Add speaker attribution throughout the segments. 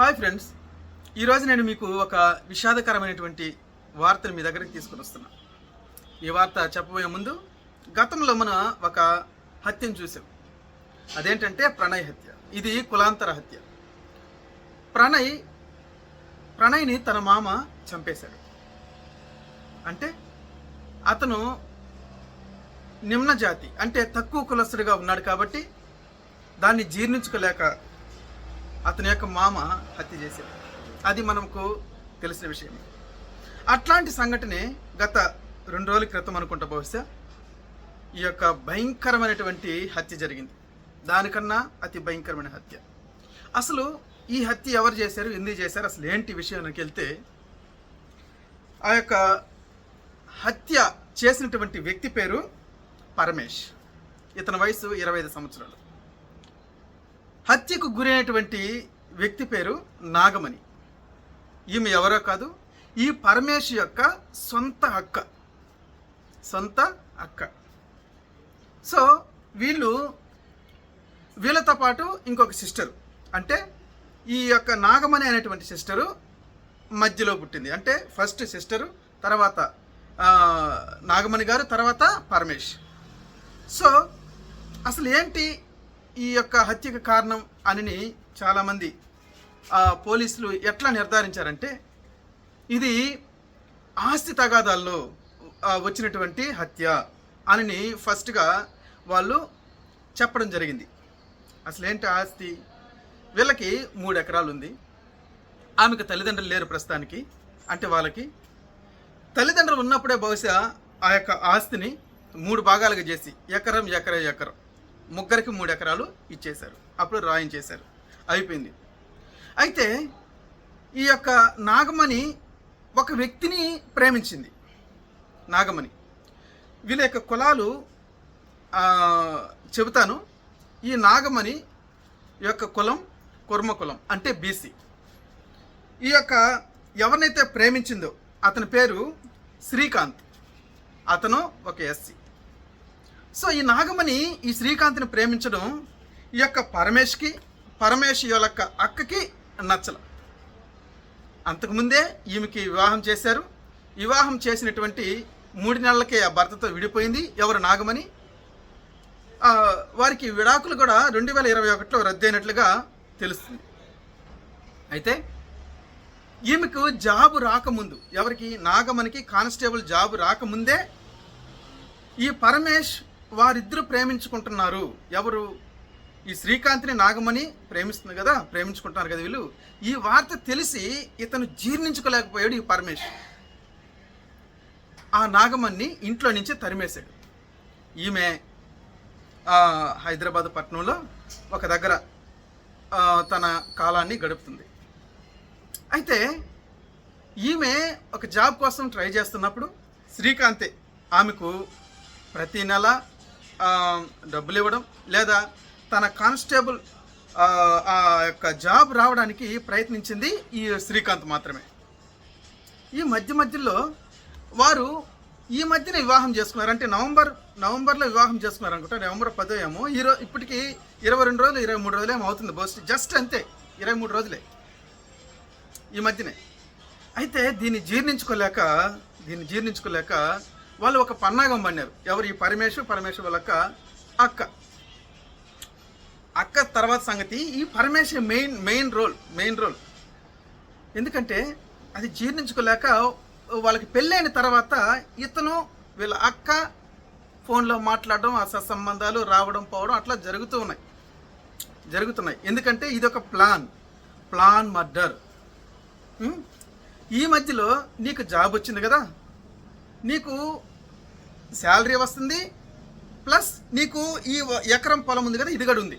Speaker 1: Hi friends. ఈరోజు నేను మీకు ఒక విషాదకరమైనటువంటి వార్తను మీ దగ్గరికి తీసుకుని వస్తున్నా. ఈ వార్త చెప్పబోయే ముందు గతంలో మన ఒక హత్యను చూసాం. అదేంటంటే ప్రణయ్ హత్య. ఇది కులాంతర హత్య. ప్రణయ్ ప్రణయ్ని తన మామ చంపేశాడు. అంటే అతను నిమ్న జాతి అంటే తక్కువ కులస్తుడిగా ఉన్నాడు కాబట్టి దాన్ని జీర్ణించుకోలేక అతని యొక్క మామ హత్య చేశాడు. అది మనకు తెలిసిన విషయం. అట్లాంటి సంఘటనే గత రెండు రోజుల క్రితం అనుకుంటా బహుశా ఈ యొక్క భయంకరమైనటువంటి హత్య జరిగింది. దానికన్నా అతి భయంకరమైన హత్య. అసలు ఈ హత్య ఎవరు చేశారు ఎందుకు చేశారు అసలు ఏంటి విషయానికి వెళ్తే ఆ యొక్క హత్య చేసినటువంటి వ్యక్తి పేరు పరమేష్ ఇతని వయసు ఇరవై ఐదు సంవత్సరాలు. హత్యకు గురైనటువంటి వ్యక్తి పేరు నాగమణి. ఈమె ఎవరో కాదు ఈ పరమేశ్ యొక్క సొంత అక్క. సొంత అక్క. సో వీళ్ళు వీళ్ళతో పాటు ఇంకొక సిస్టర్. అంటే ఈ యొక్క నాగమణి అనేటువంటి సిస్టరు మధ్యలో పుట్టింది. అంటే ఫస్ట్ సిస్టరు తర్వాత నాగమణి గారు తర్వాత పరమేష్ సో అసలు ఏంటి ఈ యొక్క హత్యకు కారణం అని చాలామంది పోలీసులు ఎట్లా నిర్ధారించారంటే ఇది ఆస్తి తగాదాల్లో వచ్చినటువంటి హత్య అని ఫస్ట్గా వాళ్ళు చెప్పడం జరిగింది. అసలు ఏంటి ఆస్తి? వీళ్ళకి మూడు ఎకరాలు ఉంది ఆమెకు తల్లిదండ్రులు లేరు ప్రస్తుతానికి. అంటే వాళ్ళకి తల్లిదండ్రులు ఉన్నప్పుడే బహుశా ఆ యొక్క ఆస్తిని మూడు భాగాలుగా చేసి ఎకరం ఎకరం ఎకరం. ముగ్గురికి మూడు ఎకరాలు ఇచ్చేశారు. అప్పుడు రాయించేశారు అయిపోయింది. అయితే ఈ యొక్క నాగమణి ఒక వ్యక్తిని ప్రేమించింది. నాగమణి. వీళ్ళ యొక్క కులాలు చెబుతాను. ఈ నాగమణి యొక్క కులం కుర్మ కులం అంటే బీసీ ఈ యొక్క ఎవరినైతే ప్రేమించిందో అతని పేరు శ్రీకాంత్. అతను ఒక ఎస్సీ సో ఈ నాగమణి ఈ శ్రీకాంత్ని ప్రేమించడం ఈ యొక్క పరమేష్కి పరమేష్ యొక్క అక్కకి నచ్చల. అంతకుముందే ఈమెకి వివాహం చేశారు. వివాహం చేసినటువంటి మూడు నెలలకే ఆ భర్తతో విడిపోయింది. ఎవరు నాగమణి? వారికి విడాకులు కూడా రెండు వేల ఇరవై ఒకటిలో రద్దయినట్లుగా తెలుస్తుంది. అయితే ఈమెకు జాబు రాకముందు ఎవరికి? నాగమణికి కానిస్టేబుల్ జాబు రాకముందే ఈ పరమేష్ వారిద్దరూ ప్రేమించుకుంటున్నారు. ఎవరు? ఈ శ్రీకాంత్ని నాగమణి ప్రేమిస్తుంది కదా ప్రేమించుకుంటున్నారు కదా వీళ్ళు. ఈ వార్త తెలిసి ఇతను జీర్ణించుకోలేకపోయాడు ఈ పరమేష్ ఆ నాగమణ్ణి ఇంట్లో నుంచి తరిమేశాడు. ఈమె హైదరాబాద్ పట్టణంలో ఒక దగ్గర తన కాలాన్ని గడుపుతుంది. అయితే ఈమె ఒక జాబ్ కోసం ట్రై చేస్తున్నప్పుడు శ్రీకాంతే ఆమెకు ప్రతి నెల డబ్బులు ఇవ్వడం లేదా తన కానిస్టేబుల్ ఆ, యొక్క జాబ్ రావడానికి ప్రయత్నించింది ఈ శ్రీకాంత్ మాత్రమే. ఈ మధ్య మధ్యలో వారు ఈ మధ్యన వివాహం చేసుకున్నారు. అంటే నవంబర్ నవంబర్లో వివాహం చేసుకున్నారు అనుకుంటా. నవంబర్ పదో ఏమో. ఈరో ఇప్పటికీ ఇరవై రెండు రోజులు ఇరవై మూడు రోజులు ఏమో అవుతుంది. బస్ జస్ట్ అంతే. ఇరవై మూడు రోజులే. ఈ మధ్యనే. అయితే దీన్ని జీర్ణించుకోలేక దీన్ని జీర్ణించుకోలేక వాళ్ళు ఒక పన్నాగం పన్నారు. ఎవరు ఈ పరమేశ్వర్ పరమేశ్వర్ వాళ్ళ అక్క. అక్క అక్క తర్వాత సంగతి ఈ Parameshwar main main role main role. ఎందుకంటే అది జీర్ణించుకోలేక వాళ్ళకి పెళ్ళైన తర్వాత ఇతను వీళ్ళ అక్క ఫోన్లో మాట్లాడడం ఆ సత్సంబంధాలు రావడం పోవడం అట్లా జరుగుతూ ఉన్నాయి. జరుగుతున్నాయి. ఎందుకంటే ఇది ఒక ప్లాన్. Plan murder. ఈ మధ్యలో నీకు జాబ్ వచ్చింది కదా? నీకు శాలరీ వస్తుంది ప్లస్ నీకు ఈ ఎకరం పొలం ఉంది కదా ఇది కూడా ఉంది.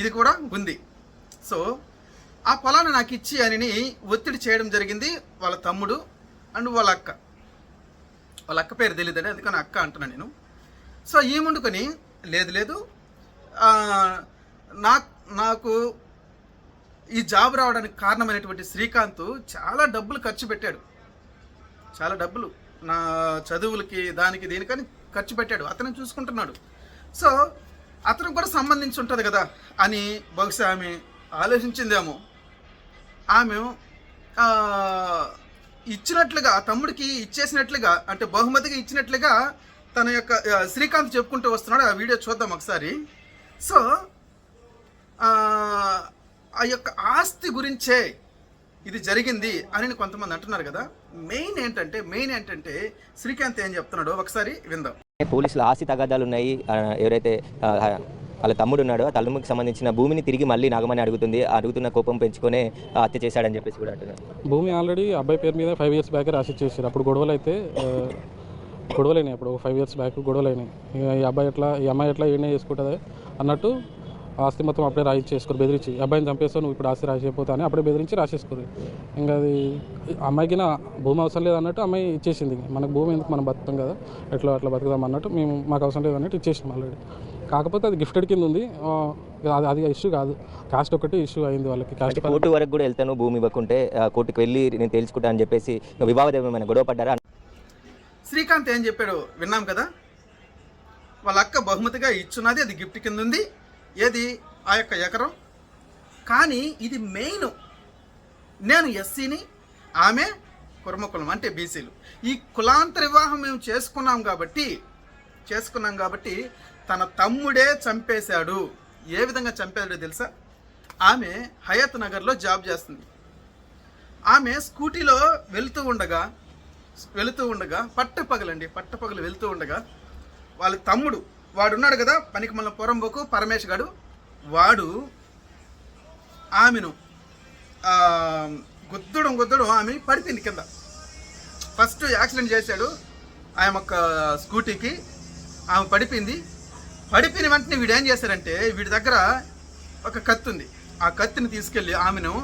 Speaker 1: ఇది కూడా ఉంది. సో ఆ పొలాన్ని నాకు ఇచ్చి అని ఒత్తిడి చేయడం జరిగింది వాళ్ళ తమ్ముడు అండ్ వాళ్ళ అక్క. వాళ్ళ అక్క పేరు తెలియదండి అందుకని అక్క అంటున్నాను నేను. సో ఈ లేదు లేదు నాకు నా నాకు ఈ జాబ్ రావడానికి కారణమైనటువంటి శ్రీకాంత్ చాలా డబ్బులు ఖర్చు పెట్టాడు. చాలా డబ్బులు. నా చదువులకి దానికి దీనికని ఖర్చు పెట్టాడు. అతను చూసుకుంటున్నాడు. సో అతనికి కూడా సంబంధించి ఉంటుంది కదా అని బహుశా ఆమె ఆలోచించిందేమో. ఆమె ఇచ్చినట్లుగా తమ్ముడికి ఇచ్చేసినట్లుగా అంటే బహుమతిగా ఇచ్చినట్లుగా తన యొక్క శ్రీకాంత్ చెప్పుకుంటూ వస్తున్నాడు. ఆ వీడియో చూద్దాం ఒకసారి. సో ఆ యొక్క ఆస్తి గురించే ఇది జరిగింది అని కొంతమంది అంటున్నారు కదా. మెయిన్ ఏంటంటే మెయిన్ ఏంటంటే శ్రీకాంత్ ఏం చెప్తున్నాడో ఒకసారి విందాం.
Speaker 2: పోలీసులు ఆస్తి తగాదాలు ఉన్నాయి. ఎవరైతే వాళ్ళ తమ్ముడు ఉన్నాడో ఆ తల్లుముకి సంబంధించిన భూమిని తిరిగి మళ్ళీ నాగమని అడుగుతుంది. ఆ అడుగుతున్న కోపం పెంచుకొని హత్య చేశాడని చెప్పేసి కూడా అంటున్నారు.
Speaker 3: భూమి ఆల్రెడీ అబ్బాయి పేరు మీద ఫైవ్ ఇయర్స్ బ్యాక్ రాసి ఇచ్చేసారు. అప్పుడు గొడవలు అయితే ఆ, గొడవలు అయినాయి. అప్పుడు ఫైవ్ ఇయర్స్ బ్యాక్ గొడవలు అయినాయి. ఇక ఈ అబ్బాయి ఎట్లా ఈ అమ్మాయి ఎట్లా ఈయనే చేసుకుంటుంది అన్నట్టు ఆస్తి మొత్తం అప్పుడే రాసి చేసుకోరు బెదిరించి అబ్బాయిని చంపేస్తావు నువ్వు ఇప్పుడు ఆస్తి రాసేపోతా అని అప్పుడే బెదిరించి రాసేసుకోరు ఇంకా అది అమ్మాయికి నా భూమి అవసరం లేదు అన్నట్టు అమ్మాయి ఇచ్చేసింది మనకు భూమి ఎందుకు మనం బతుకుతాం కదా? ఎట్లా అట్లా బతుకుదాం అన్నట్టు మేము మాకు అవసరం లేదు అన్నట్టు ఇచ్చేసాం ఆల్రెడీ కాకపోతే అది గిఫ్టెడ్ కింద ఉంది. అది అది ఇష్యూ కాదు. కాస్ట్ ఒకటి ఇష్యూ అయింది వాళ్ళకి. కాస్ట్
Speaker 2: కోర్టు వరకు కూడా వెళ్తాను భూమి ఇవ్వకుంటే కోర్టుకు వెళ్ళి నేను తేల్చుకుంటా అని చెప్పేసి వివాదమైన గొడవ పడ్డారా?
Speaker 1: శ్రీకాంత్ ఏం చెప్పాడు? విన్నాం కదా? వాళ్ళ అక్క బహుమతిగా ఇచ్చున్నది అది గిఫ్ట్ కింద ఉంది. ఏది? ఆ యొక్క ఎకరం? కానీ ఇది మెయిన్. నేను ఎస్సీని ఆమె కుర్మకులం అంటే బీసీలు. ఈ కులాంతర వివాహం మేము చేసుకున్నాం కాబట్టి చేసుకున్నాం కాబట్టి తన తమ్ముడే చంపేశాడు. ఏ విధంగా చంపాడో తెలుసా? ఆమె హయత్ నగర్లో జాబ్ చేస్తుంది. ఆమె స్కూటీలో వెళుతూ ఉండగా వెళుతూ ఉండగా పట్టపగలండి పట్టపగలు వెళుతూ ఉండగా వాళ్ళ తమ్ముడు వాడు ఉన్నాడు కదా పనికి మళ్ళీ పొరంబోకు పరమేష్ గాడు. వాడు ఆమెను గుద్దడం గుద్దడం ఆమె పడిపోయింది కింద. ఫస్ట్ యాక్సిడెంట్ చేశాడు ఆమె ఒక స్కూటీకి ఆమె పడిపోయింది. పడిపోయిన వెంటనే వీడు ఏం చేశారంటే వీడి దగ్గర ఒక కత్తి ఉంది. ఆ కత్తిని తీసుకెళ్ళి ఆమెను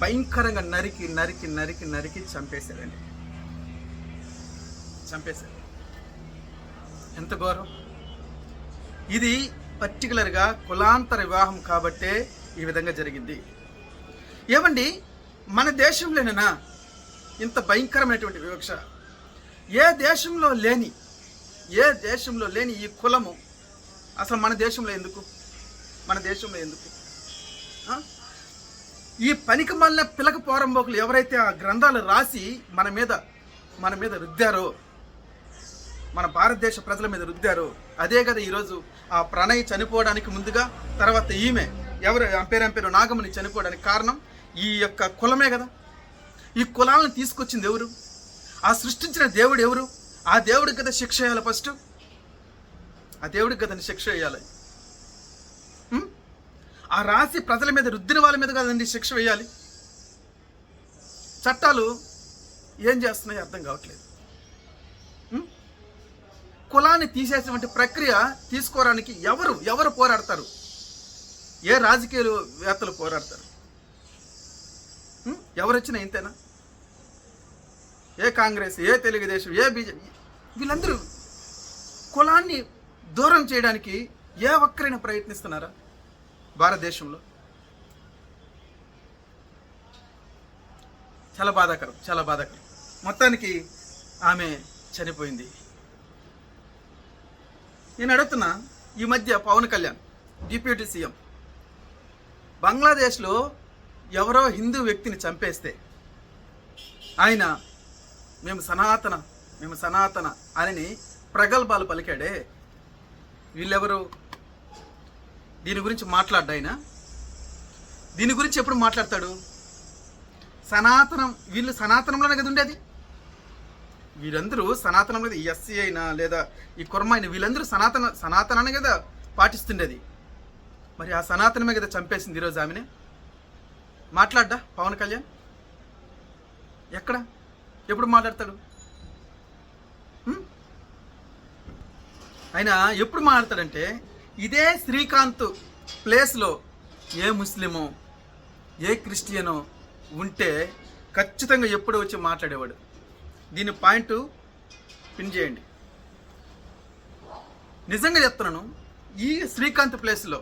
Speaker 1: భయంకరంగా నరికి నరికి నరికి నరికి చంపేశారండి చంపేశారు ఎంత ఘోరం? ఇది పర్టికులర్గా కులాంతర వివాహం కాబట్టే ఈ విధంగా జరిగింది. ఏమండి మన దేశంలోనేనా ఇంత భయంకరమైనటువంటి వివక్ష? ఏ దేశంలో లేని ఏ దేశంలో లేని ఈ కులము అసలు మన దేశంలో ఎందుకు? మన దేశంలో ఎందుకు? ఈ పనికి మళ్ళీ పిలక పోరంబోకులు ఎవరైతే ఆ గ్రంథాలు రాసి మన మీద మన మీద రుద్దారో మన భారతదేశ ప్రజల మీద రుద్దారు. అదే కదా ఈరోజు ఆ ప్రణయ్ చనిపోవడానికి ముందుగా తర్వాత ఈమె ఎవరు అంపేరు అంపేరు నాగమణి చనిపోవడానికి కారణం ఈ యొక్క కులమే కదా. ఈ కులాలను తీసుకొచ్చింది ఎవరు? ఆ సృష్టించిన దేవుడు ఎవరు? ఆ దేవుడికి కదా శిక్ష వేయాలి ఫస్ట్. ఆ దేవుడికి కదండి శిక్ష వేయాలి. ఆ రాసి ప్రజల మీద రుద్దిన వాళ్ళ మీద కదండి శిక్ష వేయాలి. చట్టాలు ఏం చేస్తున్నాయో అర్థం కావట్లేదు. కులాన్ని తీసేసేటువంటి ప్రక్రియ తీసుకోవడానికి ఎవరు ఎవరు పోరాడతారు? ఏ రాజకీయవేత్తలు పోరాడతారు? ఎవరొచ్చినా ఎవరు వచ్చినా ఇంతేనా? ఏ కాంగ్రెస్ ఏ తెలుగుదేశం ఏ బీజేపీ? వీళ్ళందరూ కులాన్ని దూరం చేయడానికి ఏ ఒక్కరైనా ప్రయత్నిస్తున్నారా భారతదేశంలో? చాలా బాధాకరం చాలా బాధాకరం. మొత్తానికి ఆమె చనిపోయింది. నేను అడుగుతున్నా ఈ మధ్య పవన్ కళ్యాణ్ డిప్యూటీ సీఎం. బంగ్లాదేశ్లో ఎవరో హిందూ వ్యక్తిని చంపేస్తే ఆయన మేము సనాతన మేము సనాతన అని ప్రగల్భాలు పలికాడే వీళ్ళెవరు? దీని గురించి మాట్లాడ్డా ఆయన? దీని గురించి ఎప్పుడు మాట్లాడతాడు? సనాతనం వీళ్ళు సనాతనంలోనే కదా ఉండేది? వీళ్ళందరూ సనాతనం మీద ఎస్సీ అయినా లేదా ఈ కుర్మ అయినా వీళ్ళందరూ సనాతన సనాతనాన్ని కదా పాటిస్తుండేది. మరి ఆ సనాతనమే కదా చంపేసింది ఈరోజు ఆమెనే? మాట్లాడ్డా పవన్ కళ్యాణ్? ఎక్కడ? ఎప్పుడు మాట్లాడతాడు? ఆయన ఎప్పుడు మాట్లాడతాడంటే ఇదే శ్రీకాంత్ ప్లేస్లో ఏ ముస్లిమో ఏ క్రిస్టియనో ఉంటే ఖచ్చితంగా ఎప్పుడు వచ్చి మాట్లాడేవాడు. దీని పాయింట్ పిన్ చేయండి. నిజంగా చెప్తున్నాను ఈ శ్రీకాంత్ ప్లేస్లో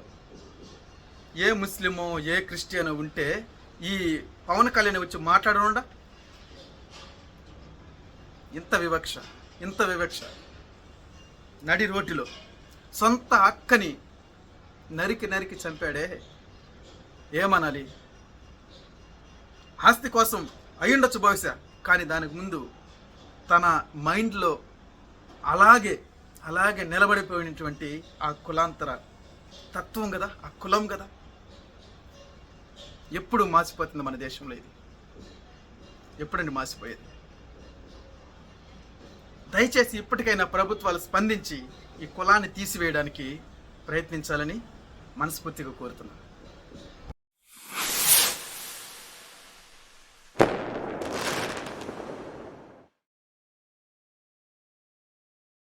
Speaker 1: ఏ ముస్లిమో ఏ క్రిస్టియనో ఉంటే ఈ పవన్ కళ్యాణ్ వచ్చి మాట్లాడకుండా ఇంత వివక్ష ఇంత వివక్ష నడి రోడ్డులో సొంత అక్కని నరికి నరికి చంపాడే ఏమనాలి? ఆస్తి కోసం అయ్యుండొచ్చు బహుశా కానీ దానికి ముందు తన మైండ్లో అలాగే అలాగే నిలబడిపోయినటువంటి ఆ కులాంతర తత్వం కదా ఆ కులం కదా. ఎప్పుడు మాసిపోతుంది మన దేశంలో ఇది? ఎప్పుడండి మాసిపోయేది? దయచేసి ఇప్పటికైనా ప్రభుత్వాలు స్పందించి ఈ కులాన్ని తీసివేయడానికి ప్రయత్నించాలని మనస్ఫూర్తిగా కోరుతున్నాను.